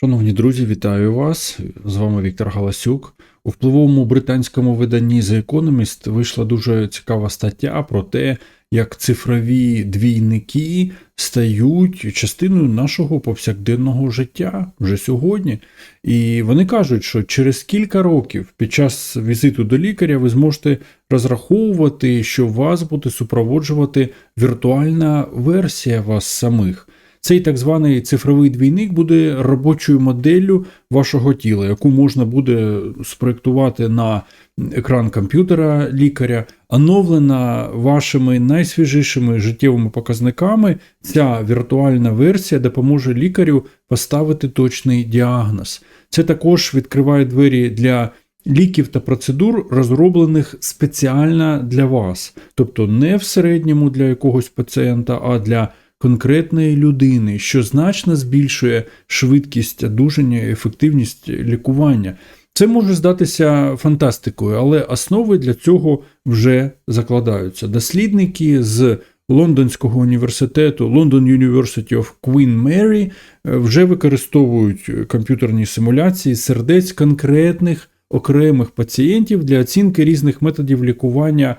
Шановні друзі, вітаю вас! З вами Віктор Галасюк. У впливовому британському виданні The Economist вийшла дуже цікава стаття про те, як цифрові двійники стають частиною нашого повсякденного життя вже сьогодні. І вони кажуть, що через кілька років під час візиту до лікаря ви зможете розраховувати, що вас буде супроводжувати віртуальна версія вас самих. Цей так званий цифровий двійник буде робочою моделлю вашого тіла, яку можна буде спроєктувати на екран комп'ютера лікаря, оновлена вашими найсвіжішими життєвими показниками. Ця віртуальна версія допоможе лікарю поставити точний діагноз. Це також відкриває двері для. Ліків та процедур, розроблених спеціально для вас, тобто не в середньому для якогось пацієнта, а для конкретної людини, що значно збільшує швидкість одужання і ефективність лікування. Це може здатися фантастикою, але основи для цього вже закладаються. Дослідники з Лондонського університету London University of Queen Mary вже використовують комп'ютерні симуляції сердець конкретних окремих пацієнтів для оцінки різних методів лікування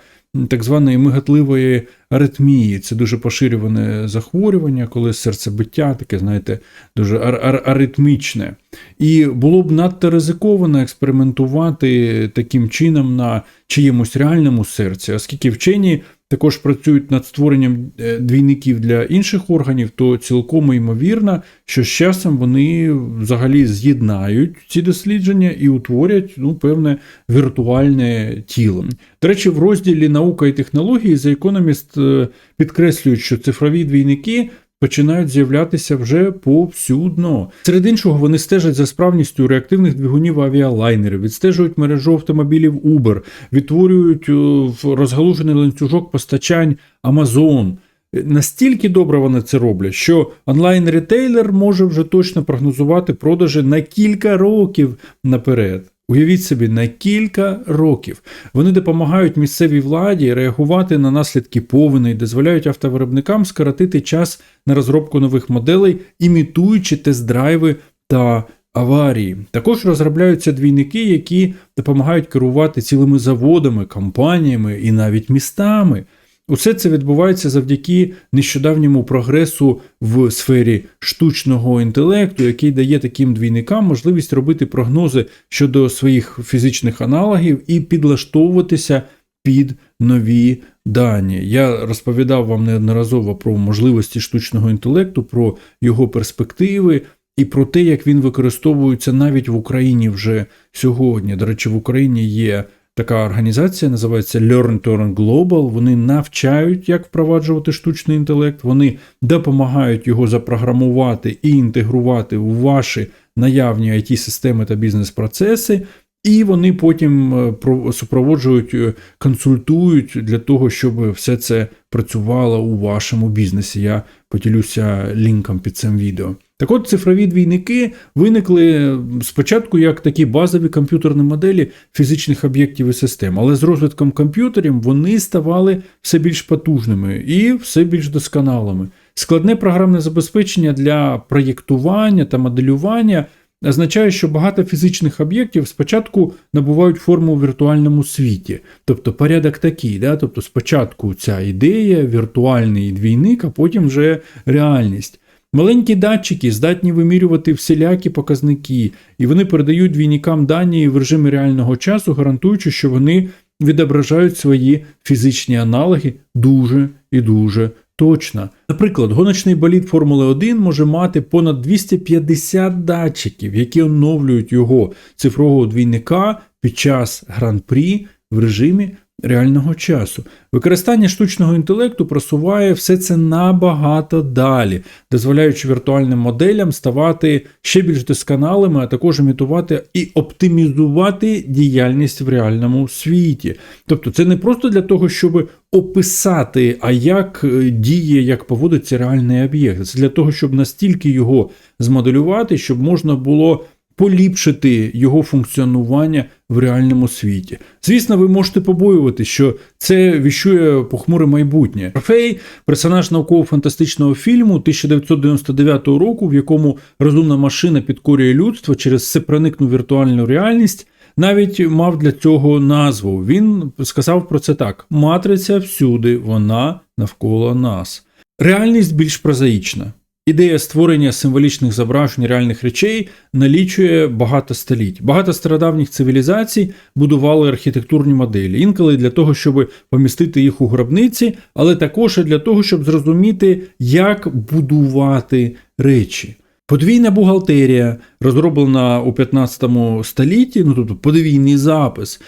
так званої мигатливої аритмії. Це дуже поширюване захворювання, коли серцебиття таке, знаєте, дуже ар- ар- аритмічне. І було б надто ризиковано експериментувати таким чином на чиємусь реальному серці, оскільки вчені. Також працюють над створенням е, двійників для інших органів, то цілком ймовірно, що з часом вони взагалі з'єднають ці дослідження і утворять ну, певне віртуальне тіло. До речі, в розділі наука і технології The Economist е, підкреслюють, що цифрові двійники. Починають з'являтися вже повсюдно. Серед іншого, вони стежать за справністю реактивних двигунів авіалайнерів, відстежують мережу автомобілів Uber, відтворюють е, розгалужений ланцюжок постачань Amazon. Настільки добре вони це роблять, що онлайн-ретейлер може вже точно прогнозувати продажі на кілька років наперед. Уявіть собі, на кілька років вони допомагають місцевій владі реагувати на наслідки повені, дозволяють автовиробникам скоротити час на розробку нових моделей, імітуючи тест-драйви та аварії. Також розробляються двійники, які допомагають керувати цілими заводами, компаніями і навіть містами. Усе це відбувається завдяки нещодавньому прогресу в сфері штучного інтелекту, який дає таким двійникам можливість робити прогнози щодо своїх фізичних аналогів і підлаштовуватися під нові дані. Я розповідав вам неодноразово про можливості штучного інтелекту, про його перспективи. І про те, як він використовується навіть в Україні вже сьогодні. До речі, в Україні є така організація, називається Learn to Global. Вони навчають, як впроваджувати штучний інтелект, вони допомагають його запрограмувати і інтегрувати у ваші наявні it системи та бізнес-процеси. І вони потім е, супроводжують, е, консультують для того, щоб все це працювало у вашому бізнесі. Я поділюся лінком під цим відео. Так от цифрові двійники виникли спочатку як такі базові комп'ютерні моделі фізичних об'єктів і систем, але з розвитком комп'ютерів вони ставали все більш потужними і все більш досконалими. Складне програмне забезпечення для проєктування та моделювання означає, що багато фізичних об'єктів спочатку набувають форму в віртуальному світі. Тобто порядок такий, да? тобто спочатку ця ідея, віртуальний двійник, а потім вже реальність. Маленькі датчики здатні вимірювати всілякі показники, і вони передають двійникам дані в режимі реального часу, гарантуючи, що вони відображають свої фізичні аналоги дуже і дуже точно. Наприклад, гоночний болід Формули 1 може мати понад 250 датчиків, які оновлюють його цифрового двійника під час гран-прі в режимі реального часу. Використання штучного інтелекту просуває все це набагато далі, дозволяючи віртуальним моделям ставати ще більш досконалими, а також імітувати і оптимізувати діяльність в реальному світі. Тобто, це не просто для того, щоб описати, а як е, діє, як поводиться реальний об'єкт. Це для того, щоб настільки його змоделювати, щоб можна було поліпшити його функціонування в реальному світі. Звісно, ви можете побоювати, що це віщує похмуре майбутнє. Орфей – персонаж науково-фантастичного фільму 1999 року, в якому розумна машина підкорює людство через всепроникну віртуальну реальність. Навіть мав для цього назву. Він сказав про це так: матриця всюди, вона навколо нас. Реальність більш прозаїчна. Ідея створення символічних зображень реальних речей налічує багато століть. Багато стародавніх цивілізацій будували архітектурні моделі, інколи для того, щоб помістити їх у гробниці, але також і для того, щоб зрозуміти, як будувати речі. Подвійна бухгалтерія, розроблена у 15 столітті, ну тобто подвійний запис,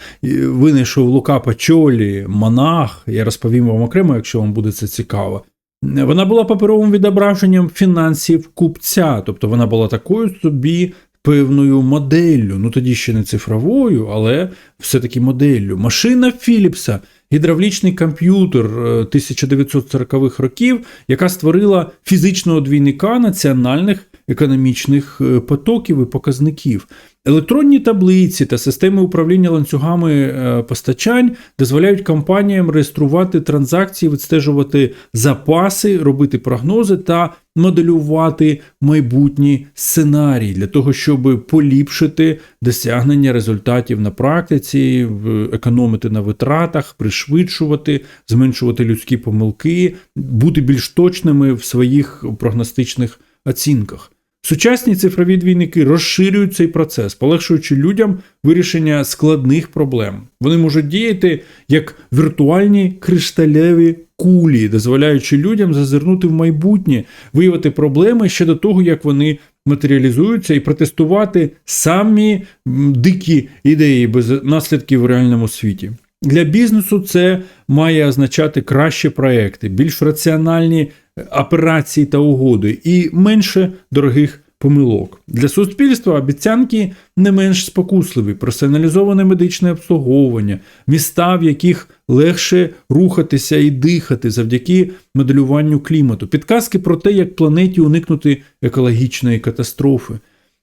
винайшов Лука Пачолі, монах. Я розповім вам окремо, якщо вам буде це цікаво. Вона була паперовим відображенням фінансів купця, тобто вона була такою собі певною моделлю. Ну тоді ще не цифровою, але все-таки моделлю. Машина Філіпса, гідравлічний комп'ютер 1940-х років, яка створила фізичного двійника національних економічних е, потоків і показників. Електронні таблиці та системи управління ланцюгами е, постачань дозволяють компаніям реєструвати транзакції, відстежувати запаси, робити прогнози та моделювати майбутні сценарії для того, щоб поліпшити досягнення результатів на практиці, економити на витратах, пришвидшувати, зменшувати людські помилки, бути більш точними в своїх прогностичних оцінках. Сучасні цифрові двійники розширюють цей процес, полегшуючи людям вирішення складних проблем. Вони можуть діяти як віртуальні кришталеві кулі, дозволяючи людям зазирнути в майбутнє, виявити проблеми ще до того, як вони матеріалізуються, і протестувати самі дикі ідеї без наслідків в реальному світі. Для бізнесу це має означати кращі проекти, більш раціональні операції та угоди і менше дорогих помилок. Для суспільства обіцянки не менш спокусливі, персоналізоване медичне обслуговування, міста, в яких легше рухатися і дихати завдяки моделюванню клімату, підказки про те, як планеті уникнути екологічної катастрофи.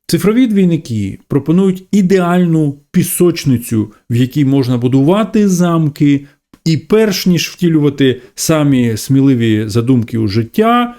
Цифрові двійники пропонують ідеальну пісочницю, в якій можна будувати замки, і перш ніж втілювати самі сміливі задумки у життя,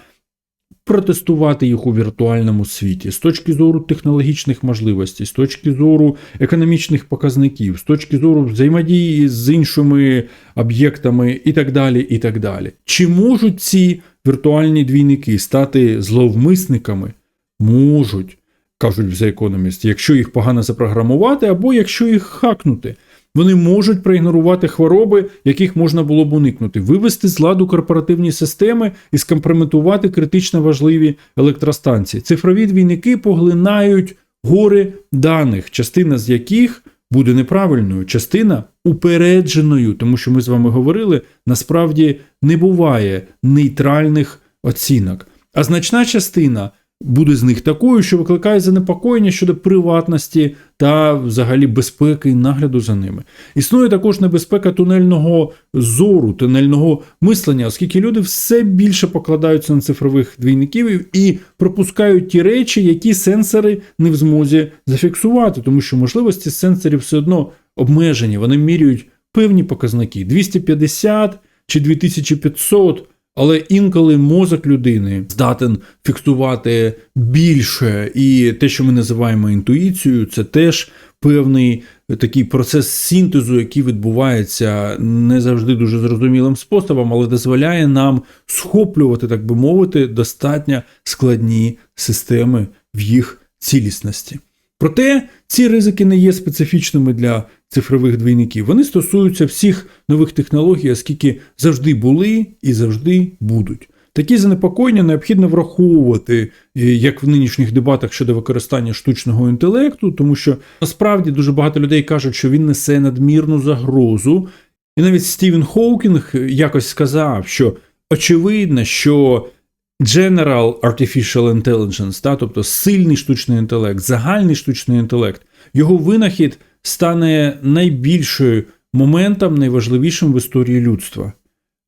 протестувати їх у віртуальному світі з точки зору технологічних можливостей, з точки зору економічних показників, з точки зору взаємодії з іншими об'єктами і так далі. і так далі. Чи можуть ці віртуальні двійники стати зловмисниками? Можуть, кажуть The Economist, якщо їх погано запрограмувати, або якщо їх хакнути. Вони можуть проігнорувати хвороби, яких можна було б уникнути, вивести з ладу корпоративні системи і скомпрометувати критично важливі електростанції. Цифрові двійники поглинають гори даних, частина з яких буде неправильною, частина упередженою, тому що ми з вами говорили, насправді не буває нейтральних оцінок. А значна частина буде з них такою, що викликає занепокоєння щодо приватності та взагалі безпеки і нагляду за ними. Існує також небезпека тунельного зору, тунельного мислення, оскільки люди все більше покладаються на цифрових двійників і пропускають ті речі, які сенсори не в змозі зафіксувати, тому що можливості сенсорів все одно обмежені, вони міряють певні показники 250 чи 2500 але інколи мозок людини здатен фіксувати більше, і те, що ми називаємо інтуїцією, це теж певний такий процес синтезу, який відбувається не завжди дуже зрозумілим способом, але дозволяє нам схоплювати, так би мовити, достатньо складні системи в їх цілісності. Проте ці ризики не є специфічними для цифрових двійників. Вони стосуються всіх нових технологій, оскільки завжди були і завжди будуть. Такі занепокоєння необхідно враховувати е, як в нинішніх дебатах щодо використання штучного інтелекту, тому що насправді дуже багато людей кажуть, що він несе надмірну загрозу. І навіть Стівен Хоукінг якось сказав, що очевидно, що General Artificial Intelligence, та, тобто сильний штучний інтелект, загальний штучний інтелект, його винахід стане найбільшим моментом, найважливішим в історії людства.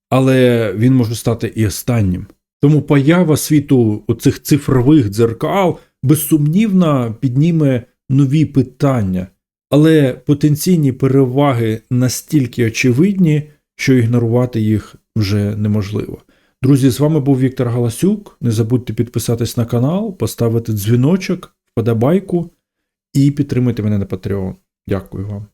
Але він може стати і останнім. Тому поява світу оцих цифрових дзеркал безсумнівно підніме нові питання, але потенційні переваги настільки очевидні, що ігнорувати їх вже неможливо. Друзі, з вами був Віктор Галасюк. Не забудьте підписатись на канал, поставити дзвіночок, вподобайку і підтримайте мене на Patreon. Дякую вам.